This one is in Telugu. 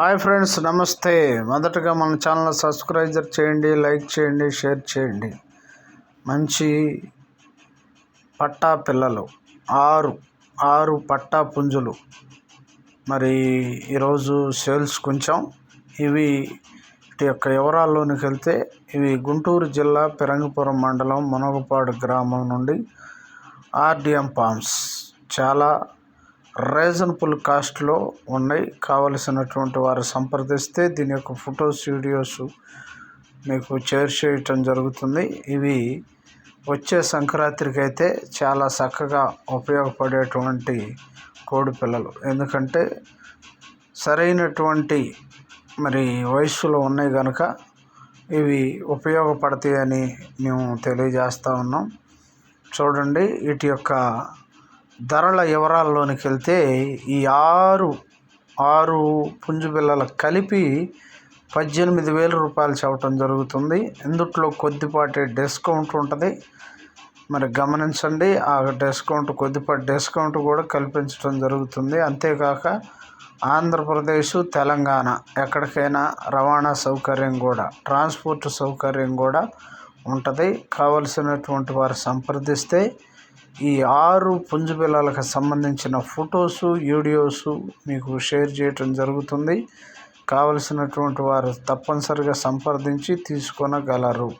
హాయ్ ఫ్రెండ్స్ నమస్తే. మొదటగా మన ఛానల్ సబ్స్క్రైబర్ చేయండి లైక్ చేయండి షేర్ చేయండి. మంచి పట్టా పిల్లలు. ఆరు ఆరు పట్టా పుంజులు. మరి ఈరోజు సేల్స్ కొంచెం. ఇవి వీటి యొక్క వివరాల్లోనికి వెళ్తే ఇవి గుంటూరు జిల్లా పెరంగిపురం మండలం మునగపాడు గ్రామం నుండి ఆర్డిఎం పామ్స్. చాలా రీజనబుల్ కాస్ట్లో ఉన్నాయి. కావలసినటువంటి వారు సంప్రదిస్తే దీని యొక్క ఫొటోస్ వీడియోస్ మీకు షేర్ చేయటం జరుగుతుంది. ఇవి వచ్చే సంక్రాంతికి అయితే చాలా చక్కగా ఉపయోగపడేటువంటి కోడి పిల్లలు. ఎందుకంటే సరైనటువంటి మరి వయస్సులో ఉన్నాయి కనుక ఇవి ఉపయోగపడతాయని మేము తెలియజేస్తూ ఉన్నాం. చూడండి వీటి యొక్క ధరల వివరాల్లోనికి వెళ్తే ఈ ఆరు ఆరు పుంజు పిల్లలు కలిపి పద్దెనిమిది వేల రూపాయలు చెప్పటం జరుగుతుంది. ఇందుట్లో కొద్దిపాటి డిస్కౌంట్ ఉంటుంది. మరి గమనించండి ఆ డిస్కౌంట్ కొద్దిపాటి డిస్కౌంట్ కూడా కల్పించడం జరుగుతుంది. అంతేకాక ఆంధ్రప్రదేశ్ తెలంగాణ ఎక్కడికైనా రవాణా సౌకర్యం కూడా ట్రాన్స్పోర్ట్ సౌకర్యం కూడా ఉంటుంది. కావలసినటువంటి వారు సంప్రదిస్తే ఈ ఆరు పుంజు పిల్లలకు సంబంధించిన ఫొటోసు వీడియోసు మీకు షేర్ చేయటం జరుగుతుంది. కావలసినటువంటి వారు తప్పనిసరిగా సంప్రదించి తీసుకొనగలరు.